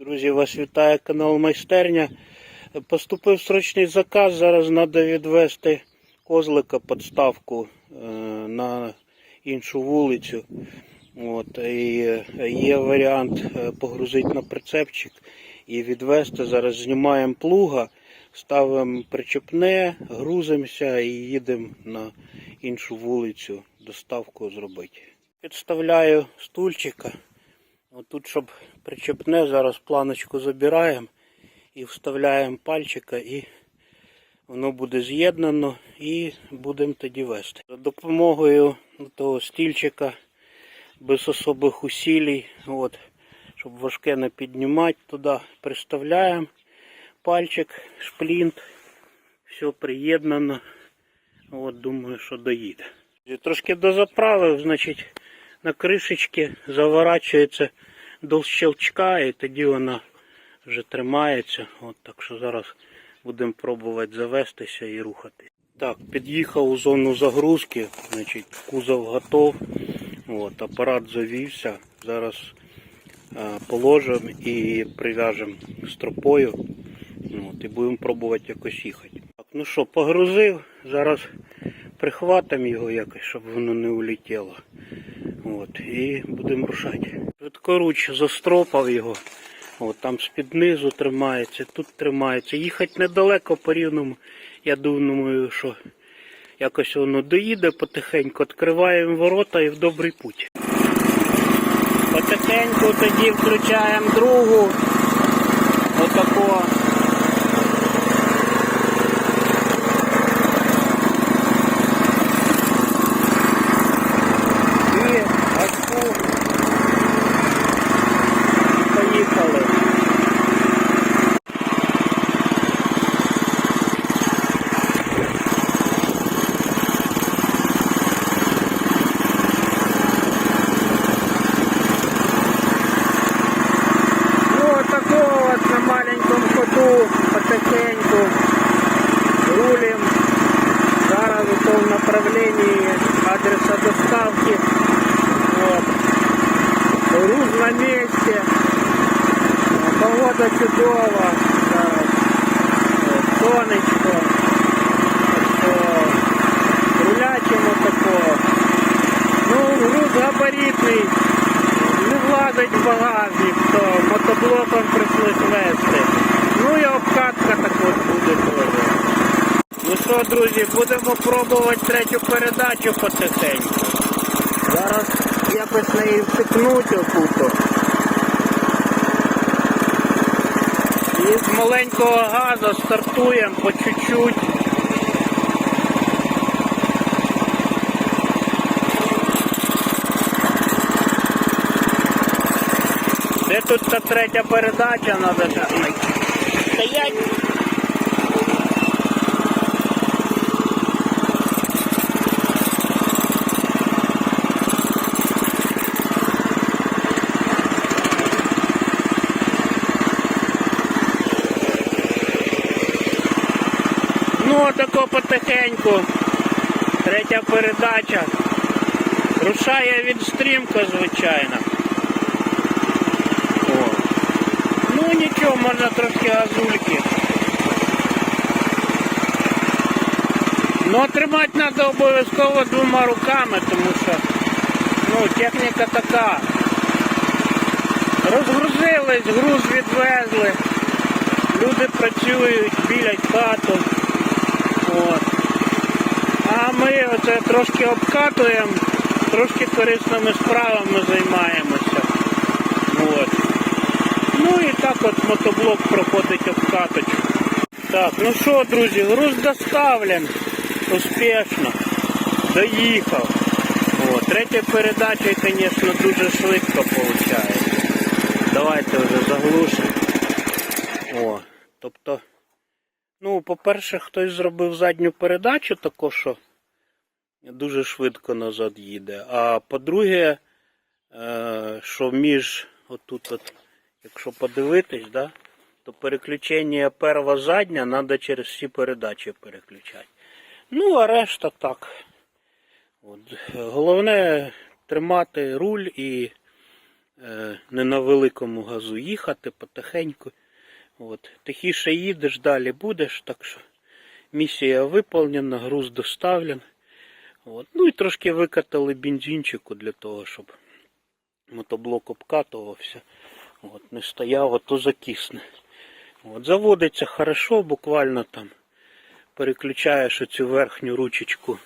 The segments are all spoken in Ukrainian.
Друзі, вас вітає канал Майстерня. Поступив срочний заказ. Зараз треба відвести козлика підставку е, на іншу вулицю. От, і е, є варіант е, погрузити на прицепчик і відвести. Зараз знімаємо плуга, ставимо причепне, грузимося і їдемо на іншу вулицю доставку зробити. Підставляю стульчика. Отут, щоб причепне, зараз планочку забираємо і вставляємо пальчика і воно буде з'єднано і будемо тоді вести. За допомогою того стільчика без особих усилій, от, щоб важке не піднімати туди, приставляємо пальчик, шплінт, все приєднано. От, думаю, що доїде. Трошки дозаправив, значить, на кришечки заворачується до щелчка і тоді вона вже тримається. От, так що зараз будемо пробувати завестися і рухати. Так, під'їхав у зону загрузки, значить, кузов готов. От, апарат завівся. Зараз е, положимо і прив'яжемо стропою. От, і будемо пробувати якось їхати. Так, ну що, погрузив, зараз прихватимо його якось, щоб воно не улетіло. От, і будемо рушати. Швидкоруч застропав його. От, там з-під низу тримається, тут тримається. Їхати недалеко по рівному. Я думаю, що якось воно доїде потихеньку, відкриваємо ворота і в добрий путь. Потихеньку тоді включаємо другу. Отако. І газку. І поїхали. Ну, вот такого вот на маленьком ходу потихеньку рулим. Зараз в том направлении адреса доставки. Вот. Груз на месте. Погода чудова. Зараз. От, Сонечко. Так що Рулячимо такого. Ну, груз габаритний. Не влазить в багажник, то мотоблоком прийшлось вести. Ну і обкатка так от буде теж. Ну що, друзі, будемо пробувати третю передачу потихеньку. Зараз якось неї втикнуть отут. І з маленького газу стартуємо по чуть-чуть. Де тут та третя передача треба стоять? Ну, тако потихеньку. Третя передача. Рушає він стрімко, звичайно. О. Ну нічого, можна трошки газульки. Ну тримати треба обов'язково двома руками, тому що ну, техніка така. Розгрузились, груз відвезли. Люди працюють, білять хату. От. А ми трошки обкатуємо, трошки корисними справами займаємося. От. Ну і так от мотоблок проходить обкаточку. Так, ну що, друзі, груз доставлен успішно. Доїхав. О, третя передача, звісно, дуже швидко виходить. Давайте вже заглушимо. О, тобто, ну, по-перше, хтось зробив задню передачу, тако, що дуже швидко назад їде. А по-друге, е, що між отут, от, якщо подивитись, да, то переключення перва задня треба через всі передачі переключати. Ну, а решта так. От. Головне тримати руль і е, не на великому газу їхати потихеньку. От. Тихіше їдеш, далі будеш, так що місія виповнена, груз доставлен. От. Ну і трошки викатали бензинчику для того, щоб мотоблок обкатувався. От, не стояв, а то закисне. От, заводиться хорошо, буквально там переключаєш оцю верхню ручечку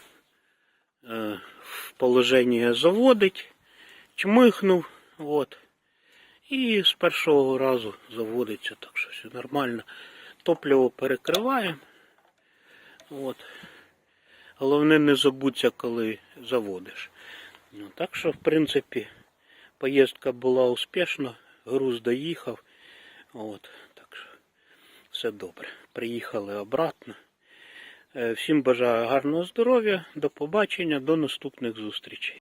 е, в положення заводить, чмихнув, от, і з першого разу заводиться, так що все нормально. Топливо перекриваємо. От. Головне не забудься, коли заводиш. Ну, так що, в принципі, поїздка була успішна, груз доїхав. От, так що все добре. Приїхали обратно. Е, Всім бажаю гарного здоров'я, до побачення, до наступних зустрічей.